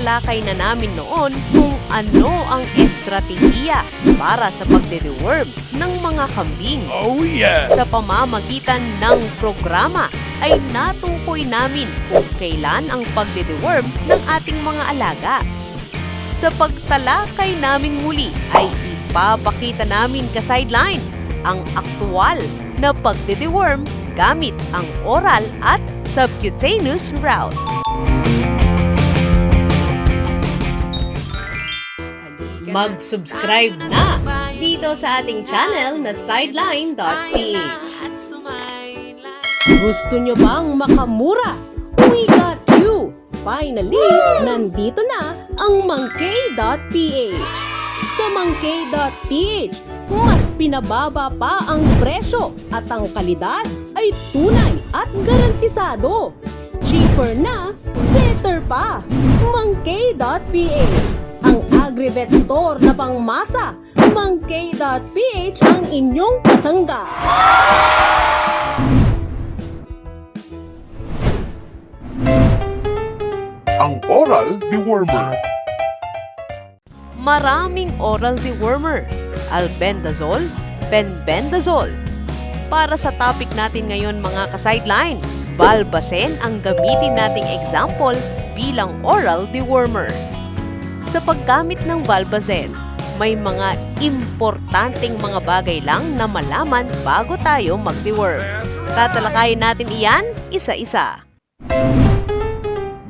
natalakay na namin noon kung ano ang estratehiya para sa pagde-deworm ng mga kambing. Oh yeah! Sa pamamagitan ng programa ay natukoy namin kung kailan ang pagde-deworm ng ating mga alaga. Sa pagtalakay naming muli ay ipapakita namin ka sideline ang aktwal na pagde-deworm gamit ang oral at subcutaneous route. Mag-subscribe na dito sa ating channel na sideline.ph. Gusto nyo bang makamura? We got you! Finally, nandito na ang monkey.ph. Sa monkey.ph, mas pinababa pa ang presyo at ang kalidad ay tunay at garantisado. Cheaper na, better pa. Ang agri-vet store na pangmasa. Monkey.ph ang inyong kasangga. ang oral dewormer. Maraming oral dewormer, albendazole, benbendazole. Para sa topic natin ngayon mga ka-sideline, Balbasen ang gamitin nating example bilang oral dewormer. Sa paggamit ng Balbasen, may mga importanteng mga bagay lang na malaman bago tayo mag-deworm. Tatalakayin natin iyan isa-isa.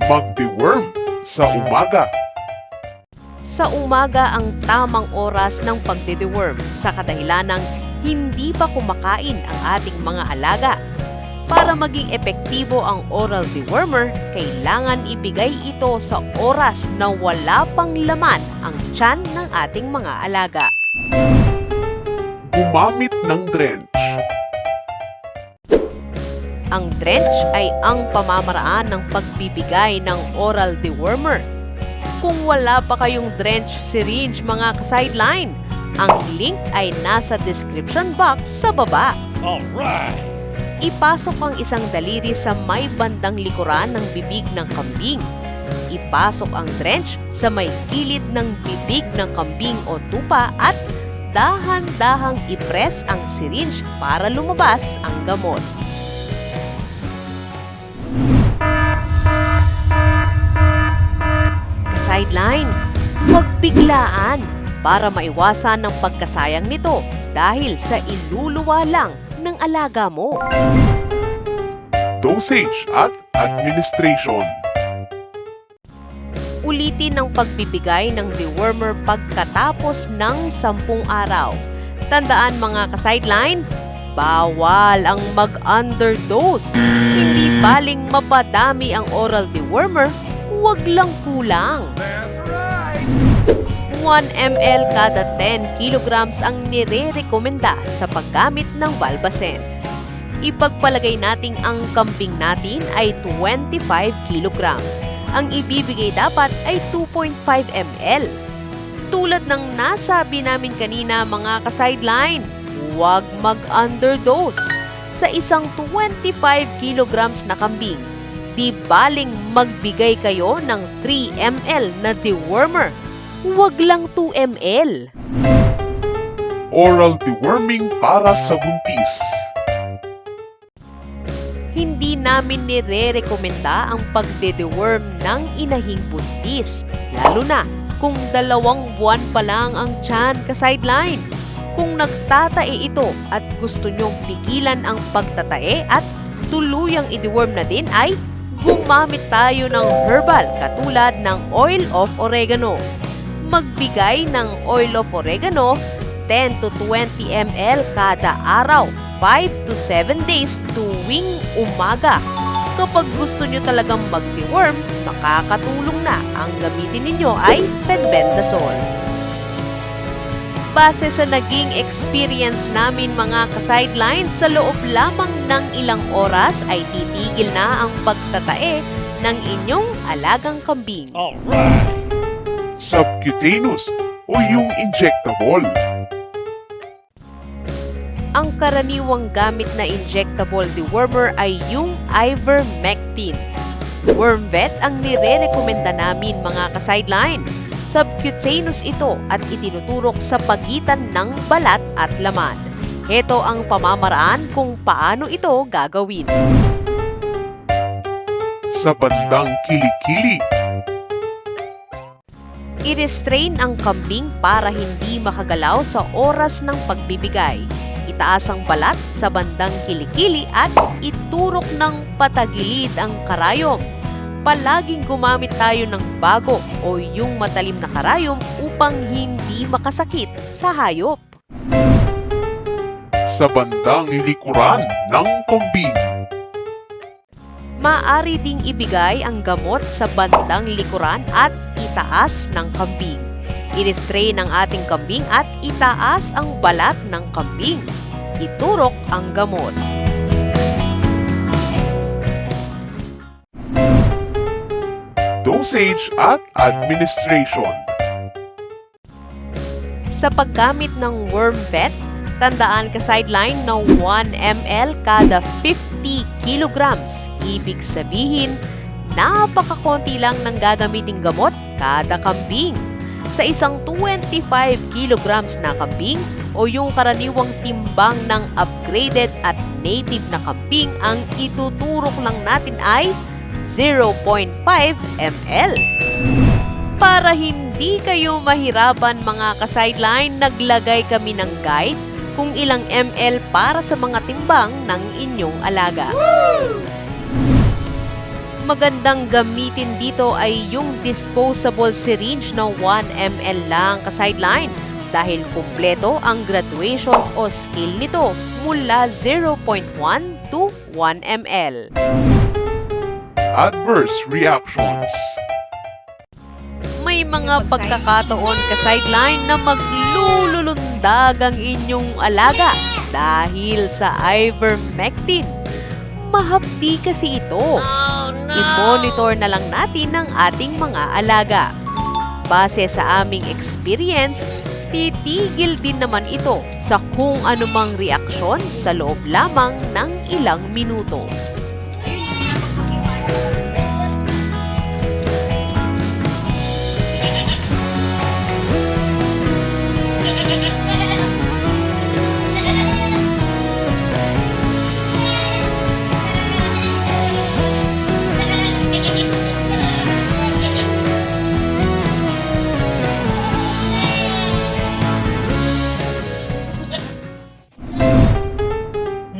Mag-deworm sa umaga. Sa umaga ang tamang oras ng pagde-deworm sa kadahilanang hindi pa kumakain ang ating mga alaga. Para maging epektibo ang oral dewormer, kailangan ibigay ito sa oras na wala pang laman ang tiyan ng ating mga alaga. Gumamit ng drench. Ang drench ay ang pamamaraan ng pagbibigay ng oral dewormer. Kung wala pa kayong drench syringe mga ka-sideline, ang link ay nasa description box sa baba. Alright! Ipasok ang isang daliri sa may bandang likuran ng bibig ng kambing. Ipasok ang drench sa may gilid ng bibig ng kambing o tupa at dahan-dahang ipress ang syringe para lumabas ang gamot. Sideline, huwag biglaan para maiwasan ng pagkasayang nito dahil sa iluluwa lang ng alaga mo. Dosage at administration. Ulitin ang pagbibigay ng dewormer pagkatapos ng 10 araw. Tandaan mga ka-sideline, bawal ang mag-underdose. Hindi baling mapadami ang oral dewormer, huwag lang kulang. 1 ml kada 10 kilograms ang nire-rekomenda sa paggamit ng Valbasen. Ipagpalagay nating ang kambing natin ay 25 kilograms. Ang ibibigay dapat ay 2.5 ml. Tulad ng nasabi namin kanina mga ka-sideline, huwag mag-underdose. Sa isang 25 kilograms na kambing, di baling magbigay kayo ng 3 ml na dewormer Huwag lang 2 ml. Oral deworming para sa buntis. Hindi namin nire-rekomenda ang pagde-deworm ng inahing buntis, lalo na kung dalawang buwan pa lang ang tiyan ka-sideline. Kung nagtatae ito at gusto nyong pigilan ang pagtatae at tuluyang i-deworm na din ay gumamit tayo ng herbal katulad ng oil of oregano magbigay ng oil of oregano 10 to 20 ml kada araw, 5 to 7 days tuwing umaga. Kapag gusto nyo talagang mag-deworm, makakatulong na ang gamitin ninyo ay penbendazole. Base sa naging experience namin mga ka-sidelines, sa loob lamang ng ilang oras ay titigil na ang pagtatae ng inyong alagang kambing. Alright! Subcutaneous o yung injectable. ang karaniwang gamit na injectable dewormer ay yung ivermectin. Wormvet ang nire-rekomenda namin mga ka-sideline. Subcutaneous ito at itinuturok sa pagitan ng balat at laman. Heto ang pamamaraan kung paano ito gagawin. Sa bandang kilikili, I-restrain ang kambing para hindi makagalaw sa oras ng pagbibigay. Itaas ang balat sa bandang kilikili at iturok ng patagilid ang karayom. Palaging gumamit tayo ng bago o yung matalim na karayom upang hindi makasakit sa hayop. sa bandang likuran ng kambing, Maaari ding ibigay ang gamot sa bandang likuran at itaas ng kambing. I-restrain ang ating kambing at itaas ang balat ng kambing. Iturok ang gamot. dosage at administration. Sa paggamit ng worm vet, tandaan ka sideline na 1 ml kada 50 kilograms. Ibig sabihin, napakakonti lang ng gagamiting gamot kada kambing. Sa isang 25 kilograms na kambing o yung karaniwang timbang ng upgraded at native na kambing, ang ituturok lang natin ay 0.5 ml. Para hindi kayo mahirapan mga ka-sideline, naglagay kami ng guide kung ilang ml para sa mga timbang ng inyong alaga. Magandang gamitin dito ay yung disposable syringe na 1 ml lang ka-sideline dahil kumpleto ang graduations o scale nito mula 0.1 to 1 ml. Adverse reactions. may mga pagkakataon ka sideline na maglululundag ang inyong alaga dahil sa ivermectin. Mahapdi kasi ito. I-monitor na lang natin ang ating mga alaga. Base sa aming experience, titigil din naman ito sa kung anumang reaksyon sa loob lamang ng ilang minuto.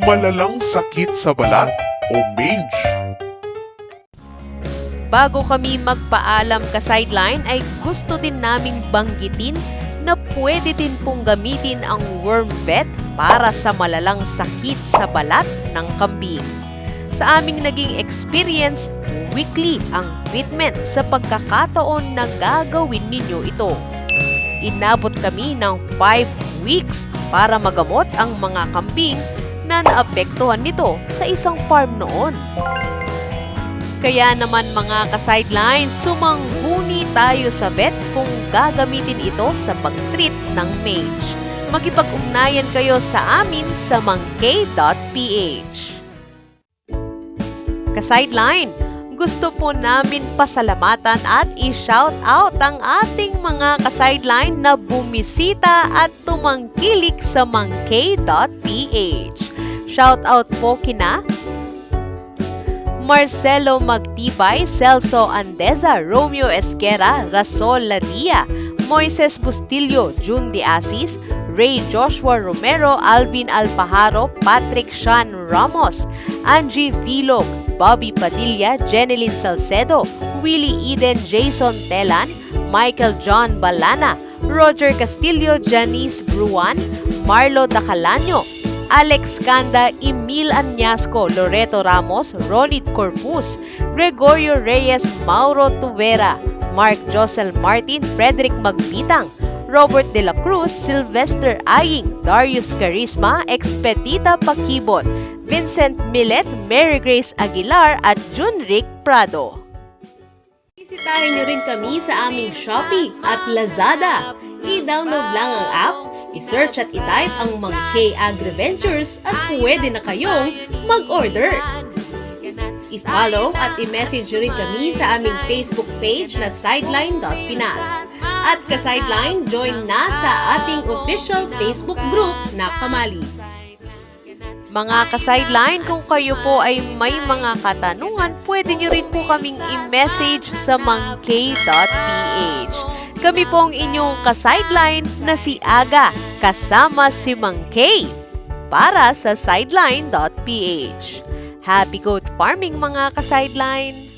Malalang sakit sa balat o mange. Bago kami magpaalam ka sideline ay gusto din naming banggitin na pwede din pong gamitin ang worm vet para sa malalang sakit sa balat ng kambing. Sa aming naging experience, weekly ang treatment sa pagkakataon na gagawin ninyo ito. Inabot kami ng 5 weeks para magamot ang mga kambing na naapektuhan nito sa isang farm noon. Kaya naman mga ka-sideline, sumangguni tayo sa vet kung gagamitin ito sa pag-treat ng mage. Makipag-ugnayan kayo sa amin sa monkey.ph. Ka-sideline, gusto po namin pasalamatan at i-shout out ang ating mga ka-sideline na bumisita at tumangkilik sa monkey.ph. Shout out po kina Marcelo Magtibay, Celso Andeza, Romeo Esquera, Rasol Ladia, Moises Bustillo, June De Asis, Ray Joshua Romero, Alvin Alpajaro, Patrick Sean Ramos, Angie Vilog, Bobby Padilla, Jeneline Salcedo, Willie Eden, Jason Telan, Michael John Balana, Roger Castillo, Janice Bruan, Marlo Dacalaño, Alex Kanda, Emil Añasco, Loreto Ramos, Ronit Corpus, Gregorio Reyes, Mauro Tuvera, Mark Josel Martin, Frederick Magbitang, Robert De La Cruz, Sylvester Aying, Darius Carisma, Expedita Pakibot, Vincent Millet, Mary Grace Aguilar at Junrick Prado. Bisitahin niyo rin kami sa aming Shopee at Lazada. I-download lang ang app, i-search at i-type ang Monkey Agri-Ventures at pwede na kayong mag-order. I-follow at i-message rin kami sa aming Facebook page na sideline.pinas. At ka-sideline, join na sa ating official Facebook group na Kamali. Mga ka-sideline, kung kayo po ay may mga katanungan, pwede nyo rin po kaming i-message sa monkey.ph. Kami po ang inyong ka-sideline na si Aga, kasama si Monkey, para sa sideline.ph. Happy goat farming mga ka-sideline!